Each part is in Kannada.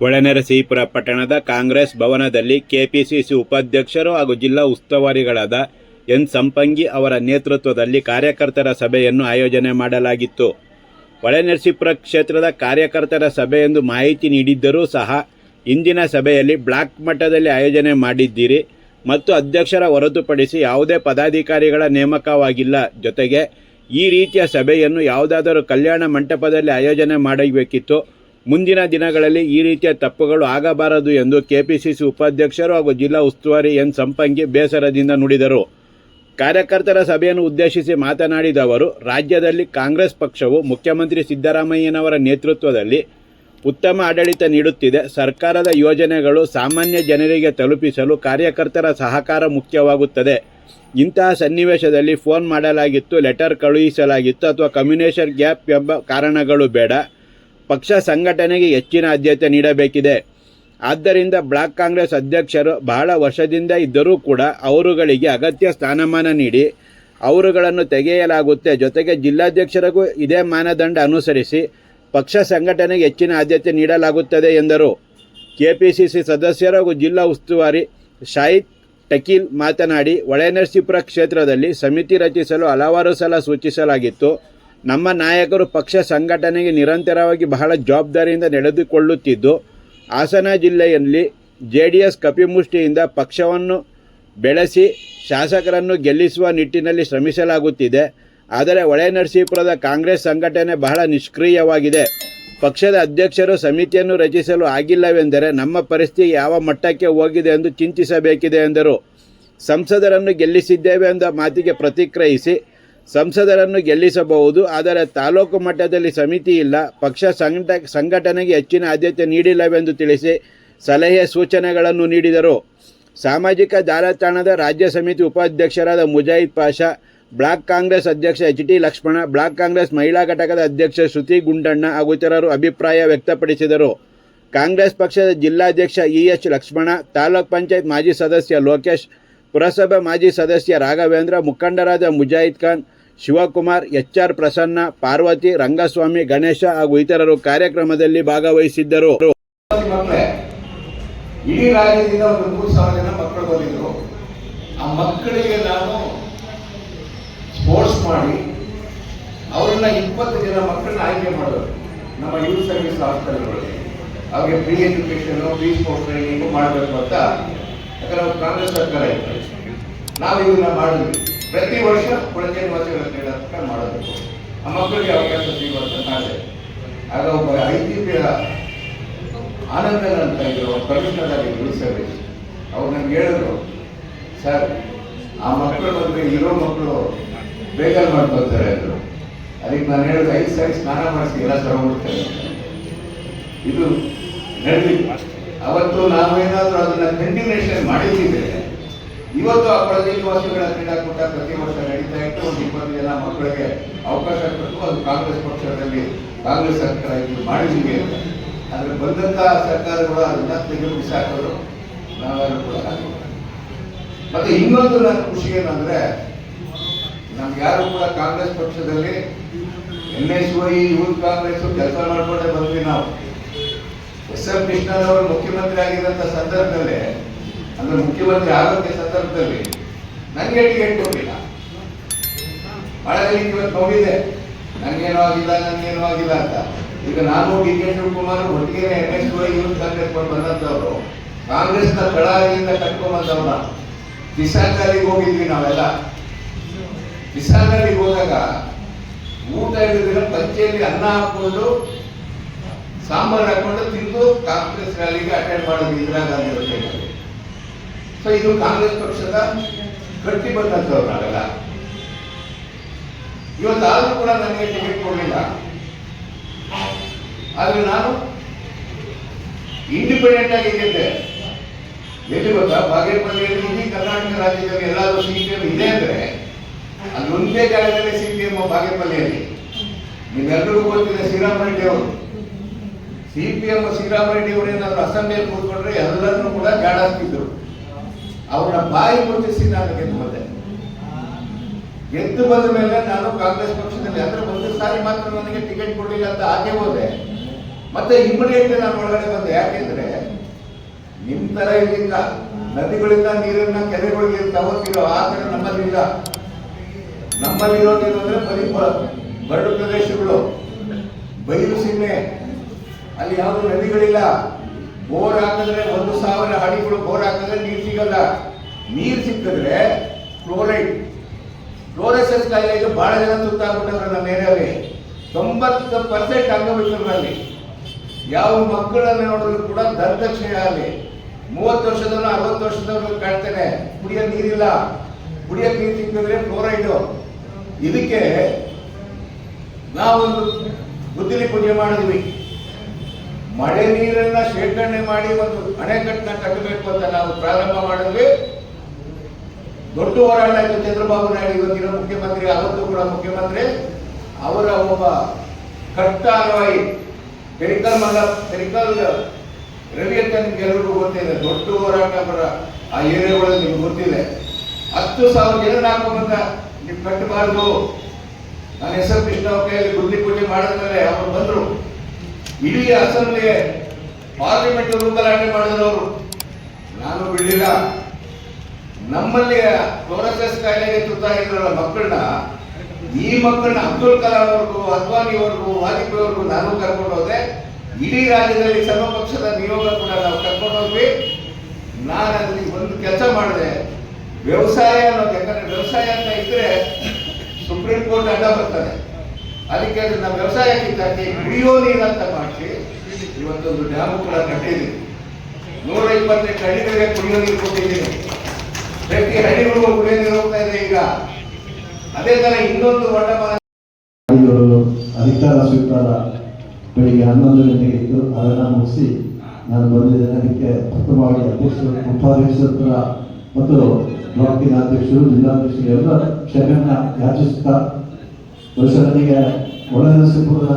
ಹೊಳೆನರಸೀಪುರ ಪಟ್ಟಣದ ಕಾಂಗ್ರೆಸ್ ಭವನದಲ್ಲಿ ಕೆಪಿಸಿಸಿ ಉಪಾಧ್ಯಕ್ಷರು ಹಾಗೂ ಜಿಲ್ಲಾ ಉಸ್ತುವಾರಿಗಳಾದ ಎನ್ ಸಂಪಂಗಿ ಅವರ ನೇತೃತ್ವದಲ್ಲಿ ಕಾರ್ಯಕರ್ತರ ಸಭೆಯನ್ನು ಆಯೋಜನೆ ಮಾಡಲಾಗಿತ್ತು. ಒಳನರಸೀಪುರ ಕ್ಷೇತ್ರದ ಕಾರ್ಯಕರ್ತರ ಸಭೆ ಎಂದು ಮಾಹಿತಿ ನೀಡಿದ್ದರೂ ಸಹ ಇಂದಿನ ಸಭೆಯಲ್ಲಿ ಬ್ಲಾಕ್ ಮಟ್ಟದಲ್ಲಿ ಆಯೋಜನೆ ಮಾಡಿದ್ದೀರಿ ಮತ್ತು ಅಧ್ಯಕ್ಷರ ಹೊರತುಪಡಿಸಿ ಯಾವುದೇ ಪದಾಧಿಕಾರಿಗಳ ನೇಮಕವಾಗಿಲ್ಲ. ಜೊತೆಗೆ ಈ ರೀತಿಯ ಸಭೆಯನ್ನು ಯಾವುದಾದರೂ ಕಲ್ಯಾಣ ಮಂಟಪದಲ್ಲಿ ಆಯೋಜನೆ ಮಾಡಬೇಕಿತ್ತು. ಮುಂದಿನ ದಿನಗಳಲ್ಲಿ ಈ ರೀತಿಯ ತಪ್ಪುಗಳು ಆಗಬಾರದು ಎಂದು ಕೆಪಿಸಿಸಿ ಉಪಾಧ್ಯಕ್ಷರು ಹಾಗೂ ಜಿಲ್ಲಾ ಉಸ್ತುವಾರಿ ಎನ್ ಸಂಪಂಗಿ ಬೇಸರದಿಂದ ನುಡಿದರು. ಕಾರ್ಯಕರ್ತರ ಸಭೆಯನ್ನು ಉದ್ದೇಶಿಸಿ ಮಾತನಾಡಿದ ಅವರು, ರಾಜ್ಯದಲ್ಲಿ ಕಾಂಗ್ರೆಸ್ ಪಕ್ಷವು ಮುಖ್ಯಮಂತ್ರಿ ಸಿದ್ದರಾಮಯ್ಯನವರ ನೇತೃತ್ವದಲ್ಲಿ ಉತ್ತಮ ಆಡಳಿತ ನೀಡುತ್ತಿದೆ. ಸರ್ಕಾರದ ಯೋಜನೆಗಳು ಸಾಮಾನ್ಯ ಜನರಿಗೆ ತಲುಪಿಸಲು ಕಾರ್ಯಕರ್ತರ ಸಹಕಾರ ಮುಖ್ಯವಾಗುತ್ತದೆ. ಇಂತಹ ಸನ್ನಿವೇಶದಲ್ಲಿ ಫೋನ್ ಮಾಡಲಾಗಿತ್ತು, ಲೆಟರ್ ಕಳುಹಿಸಲಾಗಿತ್ತು ಅಥವಾ ಕಮ್ಯುನೇಷನ್ ಗ್ಯಾಪ್ ಎಂಬ ಕಾರಣಗಳು ಬೇಡ. ಪಕ್ಷ ಸಂಘಟನೆಗೆ ಹೆಚ್ಚಿನ ಆದ್ಯತೆ ನೀಡಬೇಕಿದೆ. ಆದ್ದರಿಂದ ಬ್ಲಾಕ್ ಕಾಂಗ್ರೆಸ್ ಅಧ್ಯಕ್ಷರು ಬಹಳ ವರ್ಷದಿಂದ ಇದ್ದರೂ ಕೂಡ ಅವರುಗಳಿಗೆ ಅಗತ್ಯ ಸ್ಥಾನಮಾನ ನೀಡಿ ಅವರುಗಳನ್ನು ತೆಗೆಯಲಾಗುತ್ತೆ. ಜೊತೆಗೆ ಜಿಲ್ಲಾಧ್ಯಕ್ಷರಿಗೂ ಇದೇ ಮಾನದಂಡ ಅನುಸರಿಸಿ ಪಕ್ಷ ಸಂಘಟನೆಗೆ ಹೆಚ್ಚಿನ ಆದ್ಯತೆ ನೀಡಲಾಗುತ್ತದೆ ಎಂದರು. ಕೆಪಿಸಿಸಿ ಸದಸ್ಯರು ಹಾಗೂ ಜಿಲ್ಲಾ ಉಸ್ತುವಾರಿ ಶಾಹಿದ್ ಟಕೀಲ್ ಮಾತನಾಡಿ ಒಳನರಸೀಪುರ ಕ್ಷೇತ್ರದಲ್ಲಿ ಸಮಿತಿ ರಚಿಸಲು ಹಲವಾರು ಸಲ ಸೂಚಿಸಲಾಗಿತ್ತು. ನಮ್ಮ ನಾಯಕರು ಪಕ್ಷ ಸಂಘಟನೆಗೆ ನಿರಂತರವಾಗಿ ಬಹಳ ಜವಾಬ್ದಾರಿಯಿಂದ ನಡೆದುಕೊಳ್ಳುತ್ತಿದ್ದು, ಹಾಸನ ಜಿಲ್ಲೆಯಲ್ಲಿ ಜೆ ಡಿ ಎಸ್ ಕಪಿಮುಷ್ಟಿಯಿಂದ ಪಕ್ಷವನ್ನು ಬೆಳೆಸಿ ಶಾಸಕರನ್ನು ಗೆಲ್ಲಿಸುವ ನಿಟ್ಟಿನಲ್ಲಿ ಶ್ರಮಿಸಲಾಗುತ್ತಿದೆ. ಆದರೆ ಹೊಳೆನರಸೀಪುರದ ಕಾಂಗ್ರೆಸ್ ಸಂಘಟನೆ ಬಹಳ ನಿಷ್ಕ್ರಿಯವಾಗಿದೆ. ಪಕ್ಷದ ಅಧ್ಯಕ್ಷರು ಸಮಿತಿಯನ್ನು ರಚಿಸಲು ಆಗಿಲ್ಲವೆಂದರೆ ನಮ್ಮ ಪರಿಸ್ಥಿತಿ ಯಾವ ಮಟ್ಟಕ್ಕೆ ಹೋಗಿದೆ ಎಂದು ಚಿಂತಿಸಬೇಕಿದೆ ಎಂದರು. ಸಂಸದರನ್ನು ಗೆಲ್ಲಿಸಿದ್ದೇವೆ ಎಂದ ಮಾತಿಗೆ ಪ್ರತಿಕ್ರಿಯಿಸಿ ಸಂಸದರನ್ನು ಗೆಲ್ಲಿಸಬಹುದು, ಆದರೆ ತಾಲೂಕು ಮಟ್ಟದಲ್ಲಿ ಸಮಿತಿ ಇಲ್ಲ. ಪಕ್ಷ ಸಂಘಟ, ಸಂಘಟನೆಗೆ ಹೆಚ್ಚಿನ ಆದ್ಯತೆ ನೀಡಿಲ್ಲವೆಂದು ತಿಳಿಸಿ ಸಲಹೆ ಸೂಚನೆಗಳನ್ನು ನೀಡಿದರು. ಸಾಮಾಜಿಕ ಜಾಲತಾಣದ ರಾಜ್ಯ ಸಮಿತಿ ಉಪಾಧ್ಯಕ್ಷರಾದ ಮುಜಾಹಿದ್ ಪಾಷಾ, ಬ್ಲಾಕ್ ಕಾಂಗ್ರೆಸ್ ಅಧ್ಯಕ್ಷ H T Lakshmana, block Congress ಮಹಿಳಾ ಘಟಕದ ಅಧ್ಯಕ್ಷ ಶ್ರುತಿ ಗುಂಡಣ್ಣ ಹಾಗೂ ಇತರರು ಅಭಿಪ್ರಾಯ ವ್ಯಕ್ತಪಡಿಸಿದರು. ಕಾಂಗ್ರೆಸ್ ಪಕ್ಷದ ಜಿಲ್ಲಾಧ್ಯಕ್ಷ ಇ ಎಚ್ ಲಕ್ಷ್ಮಣ, ತಾಲೂಕ್ ಪಂಚಾಯತ್ ಮಾಜಿ ಸದಸ್ಯ ಲೋಕೇಶ್, ಪುರಸಭೆ ಮಾಜಿ ಸದಸ್ಯ ರಾಘವೇಂದ್ರ, ಮುಖಂಡರಾದ ಮುಜಾಹಿದ್ ಖಾನ್ ಶಿವಕುಮಾರ್, ಎಚ್ ಆರ್ ಪ್ರಸನ್ನ, ಪಾರ್ವತಿ, ರಂಗಸ್ವಾಮಿ, ಗಣೇಶ ಹಾಗೂ ಇತರರು ಕಾರ್ಯಕ್ರಮದಲ್ಲಿ ಭಾಗವಹಿಸಿದ್ದರು. ಇಡೀ ರಾಜ್ಯದಿಂದ ಒಂದು ಮೂರು ಸಾವಿರ ಜನ ಮಕ್ಕಳು ಬಂದಿದ್ರು. ಆ ಮಕ್ಕಳಿಗೆ ನಾನು ಸ್ಪೋರ್ಟ್ಸ್ ಮಾಡಿ, ಅವರನ್ನ ಇಪ್ಪತ್ತು ಜನ ಮಕ್ಕಳನ್ನ ಆಯ್ಕೆ ಮಾಡೋದು ನಮ್ಮ ಯೂತ್ ಸರ್ವಿಸ್ ಹಾಸ್ಪಿಟಲ್ಗಳಲ್ಲಿ ಅವ್ರಿಗೆ free education free sports training ಮಾಡಬೇಕು ಅಂತ. ಯಾಕಂದ್ರೆ ಕಾಂಗ್ರೆಸ್ ಸರ್ಕಾರ ಇತ್ತು. ನಾವು ಇವನ್ನ ಮಾಡಿದ್ವಿ. ಪ್ರತಿ ವರ್ಷ ಕೊಳಚೆ ನಿವಾಸಿಗಳ ಕ್ರೀಡಾತ್ಮಕ ಮಾಡಬೇಕು ಆ ಮಕ್ಕಳಿಗೆ ಅವಕಾಶ ಸಿಗುವಂತ ನಾಳೆ ಆಗ ಒಬ್ಬ ಐತಿಹ್ಯ ಆನಂದನ್ ಅಂತ ಇದ್ರು ಕಮಿಷನರ್ ಉಳಿಸಬೇಕು. ಅವ್ರು ನನ್ಗೆ ಹೇಳಿದ್ರು, ಸರ್, ಆ ಮಕ್ಕಳು ಬಂದ್ರೆ ಇರೋ ಮಕ್ಕಳು ಬೇಗ ಮಾಡ್ಕೊಳ್ತಾರೆ ಅಂದ್ರು. ಅದಕ್ಕೆ ನಾನು ಹೇಳಿದ್ರು ಐದು ಸಾರಿ ಸ್ನಾನ ಮಾಡಿಸಿ ಎಲ್ಲ ಸರೋಗ್ಬಿಡ್ತೇನೆ ಇದು ನಡೆದಿಲ್ಲ ಅವತ್ತು ನಾವೇನಾದರೂ ಅದನ್ನ ಕಂಟಿನ್ಯೂಷನ್ ಮಾಡಿದ್ರೆ ಇವತ್ತು ಆ ಕೊಳಗೆ ನಿವಾಸಿಗಳ ಕ್ರೀಡಾಕೂಟ ಪ್ರತಿ ವರ್ಷ ನಡೀತಾ ಇತ್ತು. ಒಂದು ಇಪ್ಪತ್ತು ಜನ ಮಕ್ಕಳಿಗೆ ಅವಕಾಶ ಕೊಟ್ಟು ಅದು ಕಾಂಗ್ರೆಸ್ ಪಕ್ಷದಲ್ಲಿ ಕಾಂಗ್ರೆಸ್ ಸರ್ಕಾರ ಇದು ಮಾಡಿದ್ದೀವಿ ಅಂತ. ಆದ್ರೆ ಬಂದಂತ ಸರ್ಕಾರಗಳು ಅದನ್ನ ತೆಗೆದು ಬಿಸಾಕೋದು ನಾವೆಲ್ಲರೂ ಕೂಡ. ಮತ್ತೆ ಇನ್ನೊಂದು ನನ್ನ ಖುಷಿ ಏನಂದ್ರೆ, ನಮ್ಗೆ ಯಾರು ಕೂಡ ಕಾಂಗ್ರೆಸ್ ಪಕ್ಷದಲ್ಲಿ N S Y youth Congress ಕೆಲಸ ಮಾಡ್ಕೊಂಡೇ ಬಂದ್ವಿ ನಾವು. ಎಸ್ ಎಂ ಕೃಷ್ಣನವರು ಮುಖ್ಯಮಂತ್ರಿ ಆಗಿದ್ದಂತ ಸಂದರ್ಭದಲ್ಲಿ ಅಂದ್ರೆ ಮುಖ್ಯಮಂತ್ರಿ ಆರೋಗ್ಯ ಸಂದರ್ಭದಲ್ಲಿ ನನಗೆ ಟಿಕೆಟ್ ಕೊಟ್ಟಿಲ್ಲ. ಬಹಳ ಇವತ್ತು ನೋವಿದೆ ನನಗೇನೋ ಆಗಿಲ್ಲ ನನ್ಗೇನು ಆಗಿಲ್ಲ ಅಂತ. ಈಗ ನಾನು ಡಿ ಕೆ ಶಿವಕುಮಾರ್ ಒಟ್ಟಿಗೆ ಎಂ ಎಸ್ ಯೂತ್ ಕಾಂಗ್ರೆಸ್ ಕೊಂಡು ಬಂದಂತವ್ರು. ಕಾಂಗ್ರೆಸ್ನ ಕಳಾಗಿಯಿಂದ ಕಟ್ಕೊಂಡ್ ಬಂದವ್ರು ನಾವು ಕಿಸಾನ್ಗಳಿಗೆ ಹೋಗಿದ್ವಿ ನಾವೆಲ್ಲ. ಕಿಸಾನ್ಗಳಿಗೆ ಹೋದಾಗ ಊಟ ಇಳಿದ್ರೆ ಪಂಚೆಯಲ್ಲಿ ಅನ್ನ ಹಾಕೊಂಡು ಸಾಂಬಾರ್ ಹಾಕೊಂಡು ತಿಂದು ಕಾಂಗ್ರೆಸ್ ರ್ಯಾಲಿಗೆ ಅಟೆಂಡ್ ಮಾಡೋದು ಇಂದಿರಾ ಗಾಂಧಿ ಸೊ ಇದು ಕಾಂಗ್ರೆಸ್ ಪಕ್ಷದ ನಾವೆಲ್ಲ ಇವತ್ತಾದ್ರೂ ಕೂಡ ನನಗೆ ಟಿಕೆಟ್ ಕೊಡಲಿಲ್ಲ. ಆದ್ರೆ ನಾನು ಇಂಡಿಪೆಂಡೆಂಟ್ ಆಗಿ ಇದ್ದೆ ಎಲ್ಲಿ ಗೊತ್ತಾ? ಬಾಗೇಪಲ್ಲಿಯಲ್ಲಿ ಇಡೀ ಕರ್ನಾಟಕ ರಾಜ್ಯದಲ್ಲಿ ಎಲ್ಲಾದ್ರೂ ಸಿ ಪಿ ಎಂ ಇದೆ ಅಂದ್ರೆ, ಅಲ್ಲಿ ಒಂದೇ ಜಾಗದಲ್ಲಿ ಸಿ ಪಿ ಎಂ ಬಾಗೇಪಲ್ಲಿಯಲ್ಲಿ. ನಿಮ್ಮೆಲ್ಲರಿಗೂ ಗೊತ್ತಿದೆ ಶ್ರೀರಾಮರೆಡ್ಡಿ ಅವರು. ಸಿ ಪಿ ಎಂ ಶ್ರೀರಾಮರೆಡ್ಡಿ ಅವರು ಏನಾದ್ರು ಅಸೆಂಬ್ಲಿಯಲ್ಲಿ ಕೂತ್ಕೊಂಡ್ರೆ ಎಲ್ಲರನ್ನೂ ಕೂಡ ಜಾಡಾಕ್ತಿದ್ರು. ಅವ್ರನ್ನ ಬಾಯಿ ಮುಚ್ಚಿಸಿ ನಾನು ಗೆದ್ದು ಬಂದೆ. ಗೆದ್ದು ಬಂದ ಮೇಲೆ ನಾನು ಕಾಂಗ್ರೆಸ್ ಪಕ್ಷದಲ್ಲಿ ಅಂದ್ರೆ ಒಂದು ಸಾರಿ ಮಾತ್ರ ನನಗೆ ಟಿಕೆಟ್ ಕೊಡಲಿಲ್ಲ ಅಂತ ಆಚೆ ಹೋದೆ. ಮತ್ತೆ ಇಮಿಡಿಯೇಟ್ ನಾನು ಒಳಗಡೆ ಬಂದೆ. ಯಾಕೆಂದ್ರೆ ನಿಮ್ ತರ ಇಲ್ಲಿಲ್ಲ ನದಿಗಳಿಂದ ನೀರನ್ನ ಕೆರೆಗಳಿಗೆ ತಗೋತಿರೋ ಆ ತರ ನಮ್ಮಲ್ಲಿಲ್ಲ. ನಮ್ಮಲ್ಲಿರೋದೇನು ಅಂದ್ರೆ ಬರೀ ಬರಡು ಪ್ರದೇಶಗಳು. ಬಯಲು ಸೀಮೆ. ಅಲ್ಲಿ ಯಾವುದು ನದಿಗಳಿಲ್ಲ. ಬೋರ್ ಹಾಕಿದ್ರೆ ಒಂದು ಸಾವಿರ ಹಳ್ಳಿಗಳು ಬೋರ್ ಹಾಕಿದ್ರೆ ನೀರು ಸಿಗಲ್ಲ. ನೀರು ಸಿಕ್ಕಿದ್ರೆ ಕ್ಲೋರೈಡ್. ಫ್ಲೋರೆಸೆನ್ಸ್ ಕಾಯಿಲೆಗೆ ಬಹಳ ಜನ ತುತ್ತಾಗ್ಬಿಟ್ಟವ್ರೆ ನಮ್ಮ ಏರಿಯಾದಲ್ಲಿ. ತೊಂಬತ್ತು ಪರ್ಸೆಂಟ್ ಅಂಗವಿಕಲರಲ್ಲಿ. ಯಾವ ಮಕ್ಕಳನ್ನ ನೋಡಿದ್ರು ಕೂಡ ದರ್ದಕ್ಷಿಣೆ ಆಗಲಿ. ಮೂವತ್ತು ವರ್ಷದವ್ರು ಅರವತ್ತು ವರ್ಷದವ್ರು ಕಾಣ್ತೇನೆ ಕುಡಿಯೋ ನೀರಿಲ್ಲ. ಕುಡಿಯೋ ನೀರು ಸಿಕ್ಕಿದ್ರೆ ಫ್ಲೋರೈಡು ಇದಕ್ಕೆ ನಾವೊಂದು ಬುದ್ಧಿಲಿ ಪೂಜೆ ಮಾಡಿದ್ವಿ. ಮಳೆ ನೀರನ್ನ ಶೇಖರಣೆ ಮಾಡಿ ಒಂದು ಅಣೆಕಟ್ಟನ್ನ ಕಟ್ಟಬೇಕು ಅಂತ ನಾವು ಪ್ರಾರಂಭ ಮಾಡಿದ್ವಿ. ದೊಡ್ಡ ಹೋರಾಟ ಇತ್ತು ಚಂದ್ರಬಾಬು ನಾಯ್ಡು ಇವತ್ತಿನ ಮುಖ್ಯಮಂತ್ರಿ, ಅವತ್ತು ಕೂಡ ಮುಖ್ಯಮಂತ್ರಿ. ಅವರ ಒಬ್ಬ ಕಟ್ಟ ಅನ್ವಯಿ ಪೆರಿಕಲ್ ಮಲ್ಲ ಪೆರಿಕಲ್ ರವಿ ಅಂತ ನಿಮ್ಗೆ ಗೊತ್ತಿದೆ, ದೊಡ್ಡ ಹೋರಾಟ ಅವರ ಆ ಏರಿಯಾಗಳಲ್ಲಿ ನಿಮ್ಗೆ ಗೊತ್ತಿದೆ. ಹತ್ತು ಸಾವಿರ ಜನ ಹಾಕೊಂಬಂದ ನೀವು ಕಟ್ಟಬಾರ್ದು ನನ್ನ ಹೆಸರು ಕೃಷ್ಣ ಕೈಯಲ್ಲಿ ಬುದ್ಧಿ ಪೂಜೆ ಮಾಡಿದ್ಮೇಲೆ ಅವರು ಬಂದರು. ಇಡೀ ಅಸೆಂಬ್ಲಿಗೆ ಪಾರ್ಲಿಮೆಂಟ್ ರೂಪರಾಟೆ ಮಾಡಿದ್ರು ಅವರು ನಾನು ಬಿಡಲಿಲ್ಲ. ನಮ್ಮಲ್ಲಿ ಫ್ಲೋರಸಸ್ ಕಾಯಿಲೆಗೆ ತುತ್ತಾಗಿದ್ರಲ್ಲ ಮಕ್ಕಳನ್ನ, ಈ ಮಕ್ಕಳನ್ನ ಅಬ್ದುಲ್ ಕಲಾಂ ಅವ್ರಿಗೂ ವಾಜಪೇಯಿ ವಾಜಪೇಯಿವರೆಗೂ ನಾನು ಕರ್ಕೊಂಡು ಹೋದೆ. ಇಡೀ ರಾಜ್ಯದಲ್ಲಿ ಸರ್ವಪಕ್ಷದ ನಿಯೋಗ ಕೂಡ ನಾವು ಕರ್ಕೊಂಡು ಹೋದ್ವಿ. ನಾನು ಅಲ್ಲಿ ಒಂದು ಕೆಲಸ ಮಾಡಿದೆ. ವ್ಯವಸಾಯ ಅನ್ನೋದು ಯಾಕಂದ್ರೆ ವ್ಯವಸಾಯ ಅಂತ ಇದ್ರೆ ಸುಪ್ರೀಂ ಕೋರ್ಟ್ ಅಡ್ಡ ಬರ್ತದೆ. ಅದಕ್ಕೆ ಅದನ್ನ ವ್ಯವಸಾಯ ಕಿತ್ತಾಕಿ ಕುಡಿಯೋ ನೀರಂತ ಮಾಡಿಸಿ ಇವತ್ತೊಂದು ಡ್ಯಾಮು ಕೂಡ ಕಟ್ಟಿದ್ದೀವಿ ನೂರ ಇಪ್ಪತ್ತೆಂಟು ಹಳ್ಳಿಗಳಿಗೆ ಕುಡಿಯೋ ನೀರು ಕೊಟ್ಟಿದ್ದೀನಿ ಪ್ರತಿ ಹಳ್ಳಿಗಳು ಕುಡಿಯೋ ನೀರು ಹೋಗ್ತಾ ಇದೆ ಈಗ. ಅದೇ ತರ ಇನ್ನೊಂದು ಇವರು ಅಧಿಕಾರ ಸ್ವೀಕಾರ ಬೆಳಿಗ್ಗೆ ಹನ್ನೊಂದು ಗಂಟೆಗೆ ಇದ್ದು ಅದನ್ನು ಮುಗಿಸಿ ನಾನು ಬಂದಿದ್ದೇನೆ. ಅದಕ್ಕೆ ಪ್ರಥಮವಾಗಿ ಅಧ್ಯಕ್ಷರು, ಉಪಾಧ್ಯಕ್ಷರ ಮತ್ತು ಬ್ಲಾಕಿನ ಅಧ್ಯಕ್ಷರು, ಜಿಲ್ಲಾಧ್ಯಕ್ಷರು ಎಲ್ಲ ಕ್ಷಮೆಯನ್ನು ಯಾಚಿಸುತ್ತಾ ಬಹುಶಃ ಒಳನರಸಿಪುರದ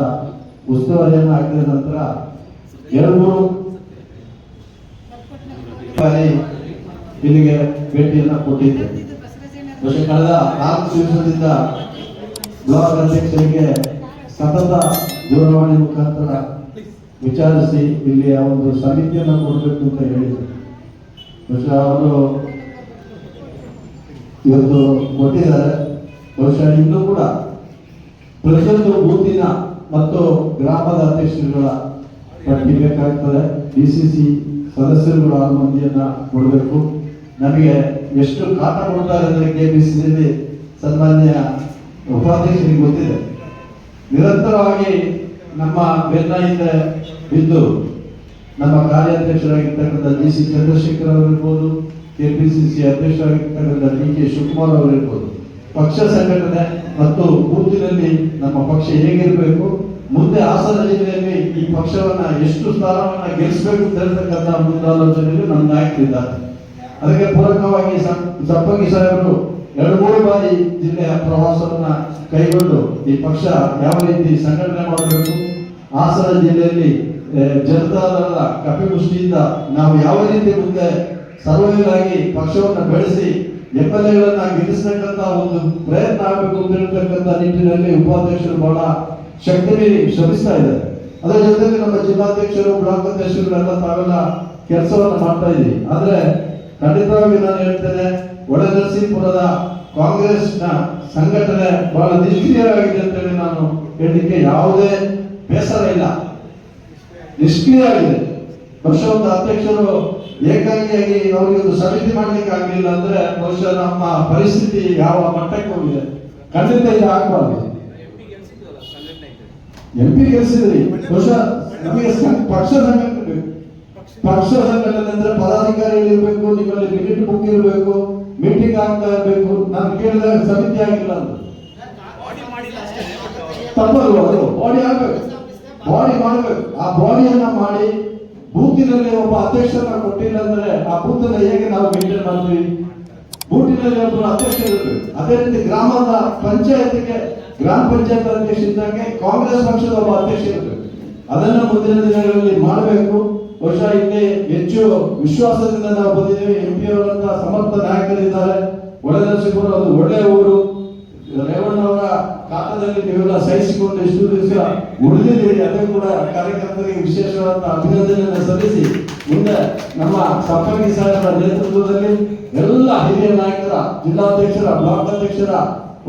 ಉಸ್ತುವಾರಿಯನ್ನು ಹಾಕಿದ ನಂತರ ಎರಡು ಮೂರು ಬಾರಿ ಇಲ್ಲಿಗೆ ಭೇಟಿಯನ್ನು ಕೊಟ್ಟಿದ್ದೆ ಮತ್ತೆ ಕಳೆದ ನಾಲ್ಕು ದಿವಸದಿಂದ ಬ್ಲಾಕ್ ಅಧ್ಯಕ್ಷರಿಗೆ ಸತತ ದೂರವಾಣಿ ಮುಖಾಂತರ ವಿಚಾರಿಸಿ ಇಲ್ಲಿಯ ಒಂದು ಸಮಿತಿಯನ್ನು ಕೊಡಬೇಕು ಅಂತ ಹೇಳಿದರು. ಬಹುಶಃ ಅವರು ಇವತ್ತು ಕೊಟ್ಟಿದ್ದಾರೆ. ಬಹುಶಃ ಇನ್ನೂ ಕೂಡ ಪ್ರತಿಯೊಂದು ಬೂತಿನ ಮತ್ತು ಗ್ರಾಮದ ಅಧ್ಯಕ್ಷರುಗಳ ಪಟ್ಟಿ ಬೇಕಾಗ್ತದೆ ಡಿ ಸಿ ಸಿ ಸದಸ್ಯರುಗಳ ಮಂದಿಯನ್ನ ಕೊಡಬೇಕು. ನಮಗೆ ಎಷ್ಟು ಕಾಟ ಕೊಡ್ತಾರೆ ಅಂದರೆ ಕೆ ಬಿ ಸಿಯಲ್ಲಿ ಸನ್ಮಾನ್ಯ ಉಪಾಧ್ಯಕ್ಷರಿಗೆ ಗೊತ್ತಿದೆ. ನಿರಂತರವಾಗಿ ನಮ್ಮ ಬೆನ್ನ ಹಿಂದೆ ಬಿದ್ದು ನಮ್ಮ ಕಾರ್ಯಾಧ್ಯಕ್ಷರಾಗಿರ್ತಕ್ಕಂಥ ಜಿ ಸಿ ಚಂದ್ರಶೇಖರ್ ಅವರಿರ್ಬೋದು ಕೆ ಪಿ ಸಿ ಸಿ ಅಧ್ಯಕ್ಷರಾಗಿರ್ತಕ್ಕಂಥ ಡಿ ಕೆ ಶಿವಕುಮಾರ್ ಅವರಿರ್ಬೋದು. ಪಕ್ಷ ಸಂಘಟನೆ ಮತ್ತು ಬೂತಿನಲ್ಲಿ ನಮ್ಮ ಪಕ್ಷ ಹೇಗಿರಬೇಕು, ಮುಂದೆ ಹಾಸನ ಜಿಲ್ಲೆಯಲ್ಲಿ ಈ ಪಕ್ಷವನ್ನ ಎಷ್ಟು ಸ್ಥಾನವನ್ನ ಗೆಲ್ಲಿಸಬೇಕು ಅಂತ ಹೇಳ್ತಕ್ಕಂಥ ಮುಂದಾಲೋಚನೆಯಲ್ಲಿ ನಮ್ಮ ನಾಯಕರಿದ್ದಾರೆ ಅದಕ್ಕೆ ಪೂರಕವಾಗಿ ಸಪ್ಪಗಿ ಸಾಹೇಬರು ಎರಡು ಮೂರು ಬಾರಿ ಜಿಲ್ಲೆಯ ಪ್ರವಾಸವನ್ನ ಕೈಗೊಂಡು ಈ ಪಕ್ಷ ಯಾವ ರೀತಿ ಸಂಘಟನೆ ಮಾಡಬೇಕು, ಹಾಸನ ಜಿಲ್ಲೆಯಲ್ಲಿ ಜನತಾದಳದ ಕಪಿಮುಷ್ಟಿಯಿಂದ ನಾವು ಯಾವ ರೀತಿ ಮುಂದೆ ಸರ್ವೈವ್ ಆಗಿ ಪಕ್ಷವನ್ನು ಬೆಳೆಸಿ ಎಂ ಎಲ್ ಎಗಳನ್ನ ಗೆಲ್ಲಿಸ್ತಕ್ಕಂಥ ಒಂದು ಪ್ರಯತ್ನ ಆಗಬೇಕು ಅಂತ ಹೇಳ್ತಕ್ಕಂಥ ನಿಟ್ಟಿನಲ್ಲಿ ಉಪಾಧ್ಯಕ್ಷರು ಬಹಳ ಶಕ್ತಿ ಶ್ರಮಿಸ್ತಾ ಇದ್ದಾರೆ. ಅದರ ಜೊತೆಗೆ ನಮ್ಮ ಜಿಲ್ಲಾಧ್ಯಕ್ಷರು ಬ್ಲಾಕ್ ಅಧ್ಯಕ್ಷರುಗಳೆಲ್ಲ ತಾವೆಲ್ಲ ಕೆಲಸವನ್ನ ಮಾಡ್ತಾ ಇದ್ದೀವಿ. ಆದ್ರೆ ಖಂಡಿತವಾಗಿ ನಾನು ಹೇಳ್ತೇನೆ ಒಳನರಸೀಪುರದ ಕಾಂಗ್ರೆಸ್ನ ಸಂಘಟನೆ ಬಹಳ ನಿಷ್ಕ್ರಿಯವಾಗಿದೆ ಅಂತೇಳಿ ನಾನು ಹೇಳಲಿಕ್ಕೆ ಯಾವುದೇ ಬೇಸರ ಇಲ್ಲ. ನಿಷ್ಕ್ರಿಯ ಆಗಿದೆ ವರ್ಷ ಒಂದು ಅಧ್ಯಕ್ಷರು ಏಕಾಂಗಿಯಾಗಿ ಅವ್ರಿಗೆ ಒಂದು ಸಮಿತಿ ಮಾಡ್ಲಿಕ್ಕೆ ಆಗ್ಲಿಲ್ಲ ಅಂದ್ರೆ ಬಹುಶಃ ನಮ್ಮ ಪರಿಸ್ಥಿತಿ ಯಾವ ಮಟ್ಟಕ್ಕೆ ಹೋಗಿದೆ? ಖಂಡಿತ ಇದು ಆಗಬಾರ್ದು. ಎಂ ಪಿ ಗೆಲ್ಸಿದ್ರಿ. ಬಹುಶಃ ನಮಗೆ ಪಕ್ಷ ಸಂಘಟನೆ ಪಕ್ಷ ಸಂಘಟನೆ ಅಂದ್ರೆ ಪದಾಧಿಕಾರಿಗಳು ಇರಬೇಕು, ನಿಮ್ಮಲ್ಲಿ ಟಿಕೆಟ್ ಬುಕ್ ಇರಬೇಕು ಮೀಟಿಂಗ್ ಆಗ್ತಾ ಇರಬೇಕು. ನಾನು ಕೇಳಿದಾಗ ಸಮಿತಿ ಆಗಿಲ್ಲ ಅಂತ ತಪ್ಪಲ್ವ ಅದು? ಬಾಡಿ ಆಗ್ಬೇಕು. ಬಾಡಿ ಮಾಡ್ಬೇಕು. ಆ ಬಾಡಿಯನ್ನ ಮಾಡಿ ಬೂತಿನಲ್ಲಿ ಒಬ್ಬ ಅಧ್ಯಕ್ಷರನ್ನ ಕೊಟ್ಟಿಲ್ಲ ಅಂದ್ರೆ ಆ ಬೂತನ್ನ ಹೇಗೆ ನಾವು ಮೇಂಟೈನ್ ಮಾಡ್ತೀವಿ? ಬೂಟಿನಲ್ಲಿ ಒಬ್ಬ ಅಧ್ಯಕ್ಷ ಇರಬೇಕು ಅದೇ ರೀತಿ ಗ್ರಾಮದ ಪಂಚಾಯತ್ಗೆ, ಗ್ರಾಮ ಪಂಚಾಯತ್ ಅಧ್ಯಕ್ಷ ಇದ್ದಂಗೆ ಕಾಂಗ್ರೆಸ್ ಪಕ್ಷದ ಒಬ್ಬ ಅಧ್ಯಕ್ಷ ಇರಬೇಕು ಅದನ್ನ ಮುಂದಿನ ದಿನಗಳಲ್ಲಿ ಮಾಡಬೇಕು. ಬಹುಶಃ ಇಲ್ಲಿ ಹೆಚ್ಚು ವಿಶ್ವಾಸದಿಂದ ನಾವು ಬಂದಿದ್ದೇವೆ. ಎಂ ಪಿ ಅವರಂತ ಸಮರ್ಥ ನಾಯಕರಿದ್ದಾರೆ. ಒಳ್ಳೆ ಒಂದು ಒಳ್ಳೆಯ ಊರು. ರೇವಣ್ಣವರ ಕಾಲದಲ್ಲಿ ನೀವೆಲ್ಲ ಸಹಿಸಿಕೊಂಡು ಎಷ್ಟು ದಿವಸ ಉಳಿದಿದ್ದೀರಿ, ಅದು ಕೂಡ ಕಾರ್ಯಕರ್ತರಿಗೆ ವಿಶೇಷವಾದ ಅಭಿನಂದನೆಯನ್ನು ಸಲ್ಲಿಸಿ. ಮುಂದೆ ನಮ್ಮ ಸಂಪಂಗಿ ಸಾಹೇಬರ ನೇತೃತ್ವದಲ್ಲಿ ಎಲ್ಲ ಹಿರಿಯ ನಾಯಕರ, ಜಿಲ್ಲಾಧ್ಯಕ್ಷರ ಬ್ಲಾಕ್ ಅಧ್ಯಕ್ಷರ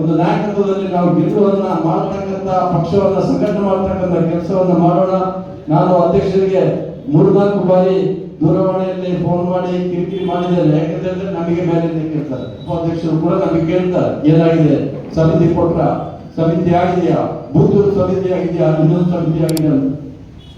ಒಂದು ನಾಯಕತ್ವದಲ್ಲಿ ನಾವು ಗೆಲುವನ್ನ ಮಾಡತಕ್ಕಂತ ಪಕ್ಷವನ್ನ ಸಂಘಟನೆ ಮಾಡತಕ್ಕಂತ ಕೆಲಸವನ್ನ ಮಾಡೋಣ. ನಾನು ಅಧ್ಯಕ್ಷರಿಗೆ ಮೂರ್ನಾಲ್ಕು ಬಾರಿ ದೂರವಾಣಿಯಲ್ಲಿ ಫೋನ್ ಮಾಡಿ, ಕಿರಿಕಿರಿ ಮಾಡಿದ್ದೇನೆ ಯಾಕಂತಂದ್ರೆ ನಮಗೆ ಮೇಲೆ ಕೇಳ್ತಾರೆ. ಉಪಾಧ್ಯಕ್ಷರು ಕೂಡ ನಮಗೆ ಕೇಳ್ತಾರೆ. ಏನಾಗಿದೆ? ಸಮಿತಿ ಕೊಟ್ರ ಸಮಿತಿ ಆಗಿದೆಯಾ ಬೂತೂರು ಸಮಿತಿ ಆಗಿದೆಯಾ ಇನ್ನೊಂದು ಸಮಿತಿ ಆಗಿದೆ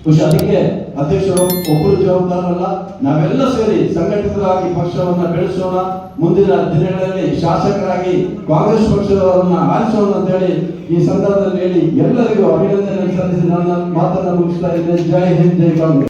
ಖುಷಿ. ಅದಕ್ಕೆ ಅಧ್ಯಕ್ಷರು ಒಬ್ಬರು ಜವಾಬ್ದಾರಲ್ಲ ನಾವೆಲ್ಲ ಸೇರಿ ಸಂಘಟಿತರಾಗಿ ಪಕ್ಷವನ್ನ ಬೆಳೆಸೋಣ. ಮುಂದಿನ ದಿನಗಳಲ್ಲಿ ಶಾಸಕರಾಗಿ ಕಾಂಗ್ರೆಸ್ ಪಕ್ಷದವರನ್ನ ಆರಿಸೋಣ ಅಂತ ಹೇಳಿ ಈ ಸಂದರ್ಭದಲ್ಲಿ ಹೇಳಿ ಎಲ್ಲರಿಗೂ ಅಭಿನಂದನೆ ಸಲ್ಲಿಸಿ ನನ್ನ ಮಾತನ್ನು ಮುಗಿಸ್ತಾ ಇದ್ದೇನೆ. ಜೈ ಹಿಂದ್, ಜೈ ಕಾಂಗ್ರೆಸ್